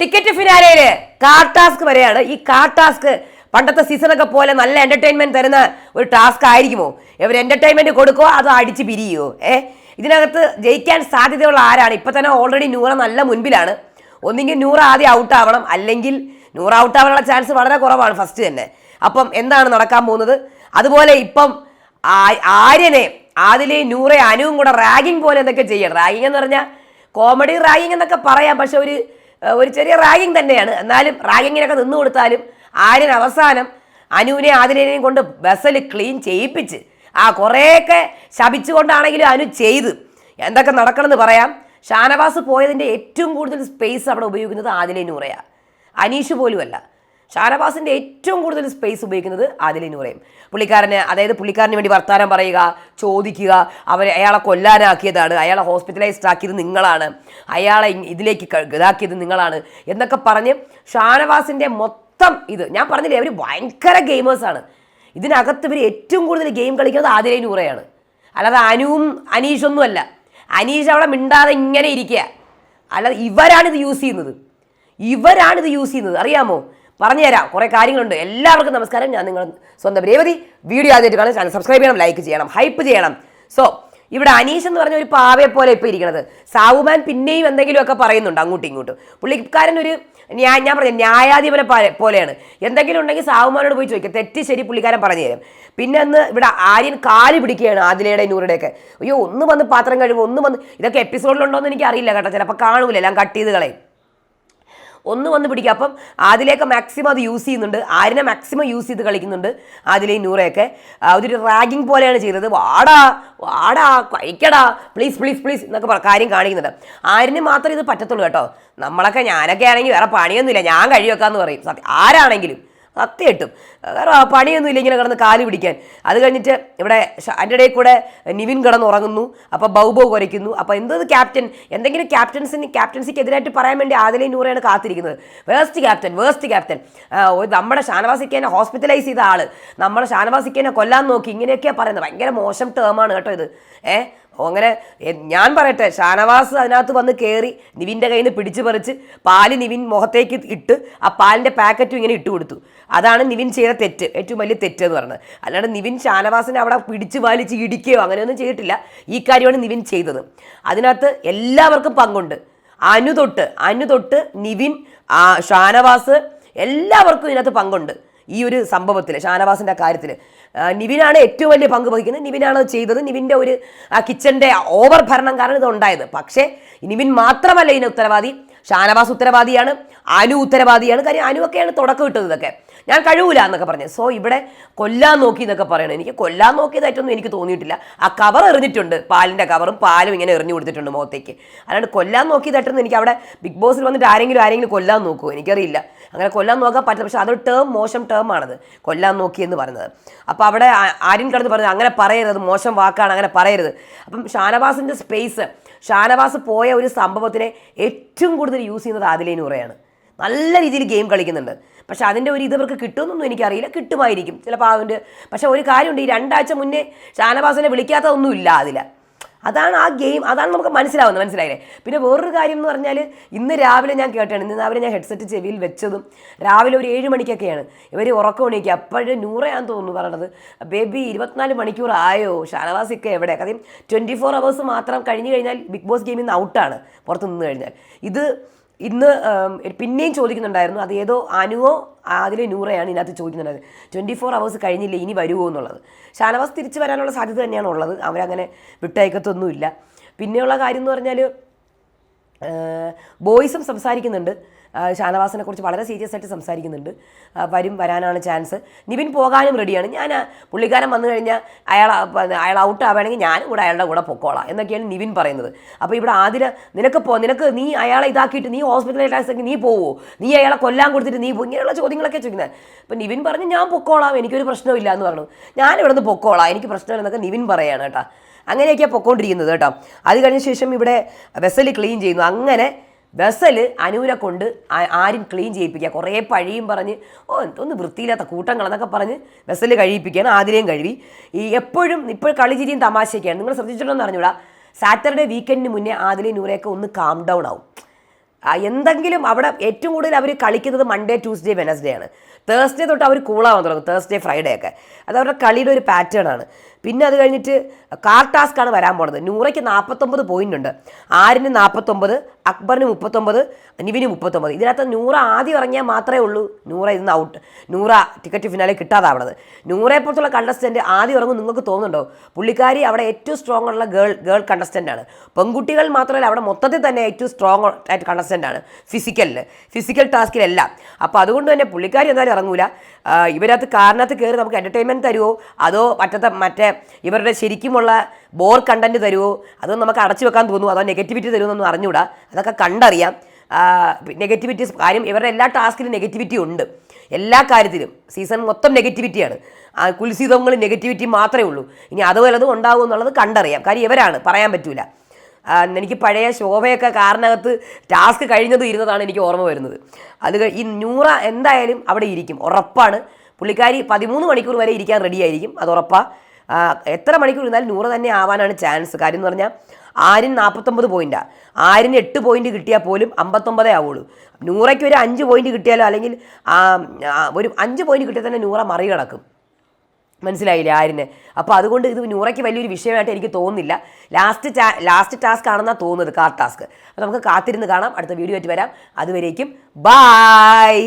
Ticket ഫിനാലയിൽ car task വരെയാണ്. ഈ car task പണ്ടത്തെ സീസണൊക്കെ പോലെ നല്ല എന്റർടൈൻമെന്റ് തരുന്ന ഒരു ടാസ്ക് ആയിരിക്കുമോ? ഇവർ എന്റർടൈൻമെന്റ് കൊടുക്കോ അത് അടിച്ച് പിരിയോ ഏ? ഇതിനകത്ത് ജയിക്കാൻ സാധ്യതയുള്ള ആരാണ്? ഇപ്പൊ തന്നെ ഓൾറെഡി നൂറ നല്ല മുൻപിലാണ്. ഒന്നെങ്കിൽ നൂറ് ആദ്യം ഔട്ട് ആവണം. അല്ലെങ്കിൽ നൂറ് ഔട്ട് ആവാനുള്ള ചാൻസ് വളരെ കുറവാണ് ഫസ്റ്റ് തന്നെ. അപ്പം എന്താണ് നടക്കാൻ പോകുന്നത്? അതുപോലെ ഇപ്പം ആര്യനെ ആദിലെ നൂറെ അനുവും കൂടെ റാഗിങ് പോലെ എന്തൊക്കെ ചെയ്യണം? റാഗിങ് എന്ന് പറഞ്ഞാൽ കോമഡി റാഗിങ് എന്നൊക്കെ പറയാം. പക്ഷെ ഒരു ഒരു ചെറിയ റാഗിങ് തന്നെയാണ്. എന്നാലും റാഗിങ്ങിനൊക്കെ നിന്ന് കൊടുത്താലും ആര്യൻ അവസാനം അനുവിനെ ആതിരേനെയും കൊണ്ട് ബസ്സിൽ ക്ലീൻ ചെയ്യിപ്പിച്ച് ആ കുറേയൊക്കെ ശപിച്ചുകൊണ്ടാണെങ്കിലും അനു ചെയ്ത്. എന്തൊക്കെ നടക്കണമെന്ന് പറയാം. ഷാനവാസ് പോയതിന്റെ ഏറ്റവും കൂടുതൽ സ്പേസ് അവിടെ ഉപയോഗിക്കുന്നത് ആദിലെ നൂറയാണ് അനീഷ് പോലുമല്ല. ഷാനവാസിന്റെ ഏറ്റവും കൂടുതൽ സ്പേസ് ഉപയോഗിക്കുന്നത് ആദിലെ നൂറയും പുള്ളിക്കാരന് അതായത് പുള്ളിക്കാരന് വേണ്ടി വർത്താനം പറയുക ചോദിക്കുക അവരെ അയാളെ കൊല്ലാനാക്കിയതാണ് അയാളെ ഹോസ്പിറ്റലൈസ്ഡ് ആക്കിയത് നിങ്ങളാണ് അയാളെ ഇതിലേക്ക് ഇതാക്കിയത് നിങ്ങളാണ് എന്നൊക്കെ പറഞ്ഞ് ഷാനവാസിന്റെ മൊത്തം ഇത് ഞാൻ പറഞ്ഞില്ലേ അവർ ഭയങ്കര ഗെയിമേഴ്സാണ് ഇതിനകത്ത് ഇവർ ഏറ്റവും കൂടുതൽ ഗെയിം കളിക്കുന്നത് ആദിലെ നൂറയാണ്. അല്ലാതെ അനുവും അനീഷൊന്നും അല്ല. അനീഷ് അവിടെ മിണ്ടാതെ ഇങ്ങനെ ഇരിക്കുക. അല്ലാതെ ഇവരാണിത് യൂസ് ചെയ്യുന്നത്. ഇവരാണിത് യൂസ് ചെയ്യുന്നത്. അറിയാമോ? പറഞ്ഞുതരാം. കുറേ കാര്യങ്ങളുണ്ട്. എല്ലാവർക്കും നമസ്കാരം. ഞാൻ നിങ്ങൾ സ്വന്തം രേവതി. വീഡിയോ ആദ്യമായിട്ട് കാണാൻ ചാനൽ സബ്സ്ക്രൈബ് ചെയ്യണം ലൈക്ക് ചെയ്യണം ഹൈപ്പ് ചെയ്യണം. സോ ഇവിടെ അനീഷ് എന്ന് പറഞ്ഞ ഒരു പാവയെ പോലെ ഇപ്പോൾ ഇരിക്കണത്. സാവുമാൻ പിന്നെയും എന്തെങ്കിലുമൊക്കെ പറയുന്നുണ്ട് അങ്ങോട്ടും ഇങ്ങോട്ടും. പുള്ളിക്കാരൻ ഒരു ഞാൻ ഞാൻ പറഞ്ഞ ന്യായാധിപനെ പോലെയാണ്. എന്തെങ്കിലും ഉണ്ടെങ്കിൽ സാവുമാനോട് പോയി ചോദിക്കുക തെറ്റ് ശരി പുള്ളിക്കാരൻ പറഞ്ഞു തരും. പിന്നെ അന്ന് ഇവിടെ ആര്യൻ കാലി പിടിക്കുകയാണ് ആദിലയുടെ നൂറുടെയൊക്കെ. അയ്യോ ഒന്ന് വന്ന് പാത്രം കഴുകും ഒന്ന് വന്ന് ഇതൊക്കെ എപ്പിസോഡിലുണ്ടോ എന്ന് എനിക്ക് അറിയില്ല കേട്ടോ. ചിലപ്പോൾ കാണൂല. എല്ലാം കട്ട് ചെയ്ത് കളയും. ഒന്ന് വന്ന് പിടിക്കുക. അപ്പം അതിലേക്ക് മാക്സിമം അത് യൂസ് ചെയ്യുന്നുണ്ട്. ആരിനെ മാക്സിമം യൂസ് ചെയ്ത് കളിക്കുന്നുണ്ട് അതിലെ നൂറയൊക്കെ. അതൊരു റാഗിങ് പോലെയാണ് ചെയ്തത്. വാടാ വാടാ കഴിക്കടാ. പ്ലീസ് പ്ലീസ് പ്ലീസ് എന്നൊക്കെ കാര്യം കാണിക്കുന്നുണ്ട്. ആരിന് മാത്രമേ ഇത് പറ്റത്തുള്ളൂ കേട്ടോ. നമ്മളൊക്കെ ഞാനൊക്കെ ആണെങ്കിൽ വേറെ പണിയൊന്നുമില്ല. ഞാൻ കഴിവെക്കാന്ന് പറയും. സത്യം ആരാണെങ്കിലും. സത്യമായിട്ടും പണിയൊന്നും ഇല്ല ഇങ്ങനെ കിടന്ന് കാൽ പിടിക്കാൻ. അത് കഴിഞ്ഞിട്ട് ഇവിടെ അതിന്റെ ഇടയിൽ കൂടെ നിവിൻ കിടന്ന് ഉറങ്ങുന്നു അപ്പോൾ ബൗബോ കുരയ്ക്കുന്നു. അപ്പോൾ എന്തത് ക്യാപ്റ്റൻ? എന്തെങ്കിലും ക്യാപ്റ്റൻസിന് ക്യാപ്റ്റൻസിക്ക് എതിരായിട്ട് പറയാൻ വേണ്ടി ആദിലെ നൂറയാണ് കാത്തിരിക്കുന്നത്. Waste captain waste captain. നമ്മുടെ ഷാനവാസിക്കേനെ ഹോസ്പിറ്റലൈസ് ചെയ്ത ആൾ നമ്മുടെ ഷാനവാസിക്കേനെ കൊല്ലാൻ നോക്കി. ഇങ്ങനെയൊക്കെയാണ് പറയുന്നത്. ഭയങ്കര മോശം ടേമാണ് കേട്ടോ ഇത്. ഏഹ് അങ്ങനെ ഞാൻ പറയട്ടെ ഷാനവാസ് അതിനകത്ത് വന്ന് കയറി നിവിന്റെ കയ്യിൽ നിന്ന് പിടിച്ചു പറിച്ച് പാൽ നിവിൻ മുഖത്തേക്ക് ഇട്ട് ആ പാലിന്റെ പാക്കറ്റും ഇങ്ങനെ ഇട്ട് കൊടുത്തു. അതാണ് നിവിൻ ചെയ്ത തെറ്റ് ഏറ്റവും വലിയ തെറ്റ് എന്ന് പറയുന്നത് അല്ലാണ്ട് നിവിൻ ഷാനവാസിനെ അവിടെ പിടിച്ച് വലിച്ച് ഇടിക്കുകയോ അങ്ങനെയൊന്നും ചെയ്തിട്ടില്ല. ഈ കാര്യമാണ് നിവിൻ ചെയ്തത്. അതിനകത്ത് എല്ലാവർക്കും പങ്കുണ്ട്. അനു തൊട്ട് അനു തൊട്ട് നിവിൻ ഷാനവാസ് എല്ലാവർക്കും ഇതിനകത്ത് പങ്കുണ്ട്. ഈ ഒരു സംഭവത്തിൽ ഷാനവാസിന്റെ കാര്യത്തിൽ നിവിനാണ് ഏറ്റവും വലിയ പങ്ക് വഹിക്കുന്നത്. നിവിനാണ് ചെയ്തത്. നിവിന്റെ ഒരു ആ കിച്ചന്റെ ഓവർ ഭരണം കാരണം ഇത് ഉണ്ടായത് പക്ഷേ നിവിൻ മാത്രമല്ല ഇതിന് ഉത്തരവാദി. ഷാനവാസ് ഉത്തരവാദിയാണ്. അനു ഉത്തരവാദിയാണ്. കാര്യം അനുവൊക്കെയാണ് തുടക്കം ഇട്ടത് ഇതൊക്കെ. ഞാൻ കഴിവൂല എന്നൊക്കെ പറഞ്ഞു. സോ ഇവിടെ കൊല്ലാൻ നോക്കി എന്നൊക്കെ പറയണം. എനിക്ക് കൊല്ലാൻ നോക്കിയതായിട്ടൊന്നും എനിക്ക് തോന്നിയിട്ടില്ല. ആ കവർ എറിഞ്ഞിട്ടുണ്ട്. പാലിന്റെ കവറും പാലും ഇങ്ങനെ എറിഞ്ഞു കൊടുത്തിട്ടുണ്ട് മുഖത്തേക്ക്. അല്ലാണ്ട് കൊല്ലാൻ നോക്കിയതായിട്ടൊന്നും എനിക്ക് അവിടെ ബിഗ് ബോസിൽ വന്നിട്ട് ആരെങ്കിലും ആരെങ്കിലും കൊല്ലാൻ നോക്കുമോ എനിക്കറിയില്ല. അങ്ങനെ കൊല്ലാൻ നോക്കാൻ പറ്റില്ല. പക്ഷേ അതൊരു ടേം മോശം ടേം ആണത്. കൊല്ലാൻ നോക്കി എന്ന് പറയുന്നത്. അപ്പോൾ അവിടെ ആര്യൻ കടന്ന് പറഞ്ഞത് അങ്ങനെ പറയരുത്. മോശം വാക്കാണ്. അങ്ങനെ പറയരുത്. അപ്പം ഷാനവാസിന്റെ സ്പേസ് ഷാനവാസ് പോയ ഒരു സംഭവത്തിനെ ഏറ്റവും കൂടുതൽ യൂസ് ചെയ്യുന്നത് ആദിലേ നൂറയാണ് നല്ല രീതിയിൽ ഗെയിം കളിക്കുന്നുണ്ട്. പക്ഷെ അതിന്റെ ഒരു ഇത് ഇവർക്ക് കിട്ടുമെന്നൊന്നും എനിക്കറിയില്ല. കിട്ടുമായിരിക്കും. ചിലപ്പോൾ അതിന്റെ പക്ഷെ ഒരു കാര്യമുണ്ട്. ഈ രണ്ടാഴ്ച മുന്നേ ഷാനവാസിനെ വിളിക്കാത്തതൊന്നുമില്ല അതിൽ അതാണ് ആ ഗെയിം അതാണ് നമുക്ക് മനസ്സിലാവുന്നത്. മനസ്സിലായില്ലേ? പിന്നെ വേറൊരു കാര്യം എന്ന് പറഞ്ഞാൽ ഇന്ന് രാവിലെ ഞാൻ കേട്ടാണ് ഇന്ന് രാവിലെ ഞാൻ ഹെഡ്സെറ്റ് ചെവിയിൽ വെച്ചതും രാവിലെ ഒരു ഏഴ് മണിക്കൊക്കെയാണ്. ഇവർ ഉറക്കം എണീക്കുക അപ്പോഴും നൂറയാന്ന് തോന്നുന്നു പറയണത്. ബേബി ഇരുപത്തിനാല് മണിക്കൂർ ആയോ? ഷാനവാസിക്ക് എവിടെ? കാര്യം ട്വന്റി ഫോർ അവേഴ്സ് മാത്രം കഴിഞ്ഞ് കഴിഞ്ഞാൽ ബിഗ് ബോസ് ഗെയിമിൽ നിന്ന് ഔട്ടാണ്. പുറത്ത് നിന്ന് കഴിഞ്ഞാൽ. ഇത് ഇന്ന് പിന്നെയും ചോദിക്കുന്നുണ്ടായിരുന്നു അത് ഏതോ അനുവോ അതിലെ നൂറയാണ് ഇതിനകത്ത് ചോദിക്കുന്നുണ്ടായത് ട്വന്റി ഫോർ അവേഴ്സ് കഴിഞ്ഞില്ല ഇനി വരുമോ എന്നുള്ളത്. ഷാനവാസ് തിരിച്ചു വരാനുള്ള സാധ്യത തന്നെയാണ് ഉള്ളത്. അവരങ്ങനെ വിട്ടയക്കത്തൊന്നുമില്ല. പിന്നെയുള്ള കാര്യം എന്ന് പറഞ്ഞാൽ ബോയ്സും സംസാരിക്കുന്നുണ്ട്. ഷാനവാസിനെ കുറിച്ച് വളരെ സീരിയസ് ആയിട്ട് സംസാരിക്കുന്നുണ്ട്. വരും വരാനാണ് ചാൻസ്. നിവിൻ പോകാനും റെഡിയാണ്. ഞാൻ പുള്ളിക്കാരൻ വന്നു കഴിഞ്ഞാൽ അയാൾ അയാൾ ഔട്ട് ആവുകയാണെങ്കിൽ ഞാനും കൂടെ അയാളുടെ കൂടെ പൊക്കോളാം എന്നൊക്കെയാണ് നിവിൻ പറയുന്നത്. അപ്പോൾ ഇവിടെ ആതിര നിനക്ക് പോ നിനക്ക് നീ അയാളെ ഇതാക്കിയിട്ട് നീ ഹോസ്പിറ്റലിലേക്ക് നീ പോവോ? നീ അയാളെ കൊല്ലാൻ കൊടുത്തിട്ട് നീ പോകും ഇങ്ങനെയുള്ള ചോദ്യങ്ങളൊക്കെ ചോദിക്കുന്നത് അപ്പോൾ നിവിൻ പറഞ്ഞു ഞാൻ പൊക്കോളാം. എനിക്കൊരു പ്രശ്നമില്ല എന്ന് പറഞ്ഞു. ഞാൻ ഇവിടെ പൊക്കോളാം. എനിക്ക് പ്രശ്നമില്ലെന്നൊക്കെ നിവിൻ പറയാണ് കേട്ടോ. അങ്ങനെയൊക്കെയാണ് പൊക്കോണ്ടിരിക്കുന്നത് കേട്ടോ. അത് കഴിഞ്ഞ ശേഷം ഇവിടെ വെസൽ ക്ലീൻ ചെയ്യുന്നു. അങ്ങനെ വെസൽ അനൂരെ കൊണ്ട് ആരും ക്ലീൻ ചെയ്യിപ്പിക്കുക. കുറേ പഴിയും പറഞ്ഞ് ഓ എന്തോന്ന് വൃത്തിയില്ലാത്ത കൂട്ടങ്ങളെന്നൊക്കെ പറഞ്ഞ് ബസ്സൽ കഴിയിപ്പിക്കുകയാണ് ആതിരയും കഴുകി. ഈ എപ്പോഴും ഇപ്പോൾ കളിചിരിയും തമാശയൊക്കെയാണ്. നിങ്ങൾ ശ്രദ്ധിച്ചിട്ടുണ്ടെന്ന് അറിഞ്ഞൂടാ സാറ്റർഡേ വീക്കെൻഡിന് മുന്നേ ആദിലെ നൂറയൊക്കെ ഒന്ന് കാം ഡൗൺ ആവും. എന്തെങ്കിലും അവിടെ ഏറ്റവും കൂടുതൽ അവർ കളിക്കുന്നത് മൺഡേ ട്യൂസ്ഡേ വെനസ്ഡേ ആണ്. തേഴ്സ്ഡേ തൊട്ട് അവർ കൂളാവാൻ തുടങ്ങും. തേഴ്സ്ഡേ ഫ്രൈഡേ ഒക്കെ. അത് അവരുടെ കളിയുടെ ഒരു പാറ്റേൺ ആണ്. പിന്നെ അത് കഴിഞ്ഞിട്ട് കാർ വരാൻ പോണത്. നൂറയ്ക്ക് നാൽപ്പത്തൊമ്പത് പോയിന്റ് ഉണ്ട്. ആരിന് നാൽപ്പത്തൊമ്പത് അക്ബറിന് മുപ്പത്തൊമ്പത്? നിവിന് മുപ്പത്തൊമ്പത്. ഇതിനകത്ത് നൂറ ആദ്യം ഇറങ്ങിയാൽ മാത്രമേ ഉള്ളൂ. നൂറ ഇന്ന് ഔട്ട് നൂറ ടിക്കറ്റ് ഫിനാലെ കിട്ടാതാവണത്. നൂറെ പുറത്തുള്ള കണ്ടസ്റ്റന്റ് ആദ്യം ഇറങ്ങും നിങ്ങൾക്ക് തോന്നുന്നുണ്ടോ? പുള്ളിക്കാരി അവിടെ ഏറ്റവും സ്ട്രോങ് ഉള്ള ഗേൾ ഗേൾ കണ്ടസ്റ്റന്റ് ആണ്. പെൺകുട്ടികൾ മാത്രമല്ല അവിടെ മൊത്തത്തിൽ തന്നെ ഏറ്റവും സ്ട്രോങ് ആയിട്ട് കണ്ടസ്റ്റന്റ് ആണ്. ഫിസിക്കലിൽ ഫിസിക്കൽ ടാസ്കിലെല്ലാം അപ്പോൾ അതുകൊണ്ട് തന്നെ പുള്ളിക്കാരി എന്തായാലും ഇറങ്ങൂല. ഇവരകത്ത് കാരണത്ത് കയറി നമുക്ക് എന്റർടൈൻമെന്റ് തരുമോ അതോ മറ്റത്തെ മറ്റേ ഇവരുടെ ശരിക്കുമുള്ള ബോർ കണ്ടന്റ് തരുമോ അതോ നമുക്ക് അടച്ചു വെക്കാൻ തോന്നുമോ അതോ നെഗറ്റിവിറ്റി തരുമെന്നൊന്നും അറിഞ്ഞൂടാ. അതൊക്കെ കണ്ടറിയാം. നെഗറ്റിവിറ്റീസ് കാര്യം ഇവരുടെ എല്ലാ ടാസ്കിലും നെഗറ്റിവിറ്റി ഉണ്ട്. എല്ലാ കാര്യത്തിലും. സീസൺ മൊത്തം നെഗറ്റിവിറ്റിയാണ് ആ നെഗറ്റിവിറ്റി മാത്രമേ ഉള്ളൂ. ഇനി അത് ഉണ്ടാവും എന്നുള്ളത് കണ്ടറിയാം. കാര്യം ഇവരാണ്. പറയാൻ പറ്റൂല. എനിക്ക് പഴയ ശോഭയൊക്കെ കാറിനകത്ത് ടാസ്ക് കഴിഞ്ഞത് ഇരുന്നതാണ് എനിക്ക് ഓർമ്മ വരുന്നത്. അത് ഈ നൂറ എന്തായാലും അവിടെ ഇരിക്കും. ഉറപ്പാണ്. പുള്ളിക്കാരി പതിമൂന്ന് മണിക്കൂർ വരെ ഇരിക്കാൻ റെഡി ആയിരിക്കും. അത് ഉറപ്പാണ് എത്ര മണിക്കൂർ ഇരുന്നാലും നൂറ് തന്നെ ആവാനാണ് ചാൻസ് കാര്യം എന്ന് പറഞ്ഞാൽ ആരിന് നാൽപ്പത്തൊമ്പത് പോയിന്റാണ് ആരിന് എട്ട് പോയിന്റ് കിട്ടിയാൽ പോലും അമ്പത്തൊമ്പതേ ആവുള്ളൂ. നൂറയ്ക്ക് ഒരു അഞ്ച് പോയിന്റ് കിട്ടിയാലോ അല്ലെങ്കിൽ ഒരു അഞ്ച് പോയിന്റ് കിട്ടിയാൽ തന്നെ നൂറ മറികടക്കും. മനസ്സിലായില്ലേ ആരിന് അപ്പോൾ അതുകൊണ്ട് ഇത് നൂറയ്ക്ക് വലിയൊരു വിഷയമായിട്ട് എനിക്ക് തോന്നുന്നില്ല. ലാസ്റ്റ് ലാസ്റ്റ് ടാസ്ക് ആണെന്നാണ് തോന്നുന്നത് കാർ ടാസ്ക് അപ്പോൾ നമുക്ക് കാത്തിരുന്ന് കാണാം. അടുത്ത വീഡിയോ ആയിട്ട് വരാം. അതുവരേക്കും ബായ്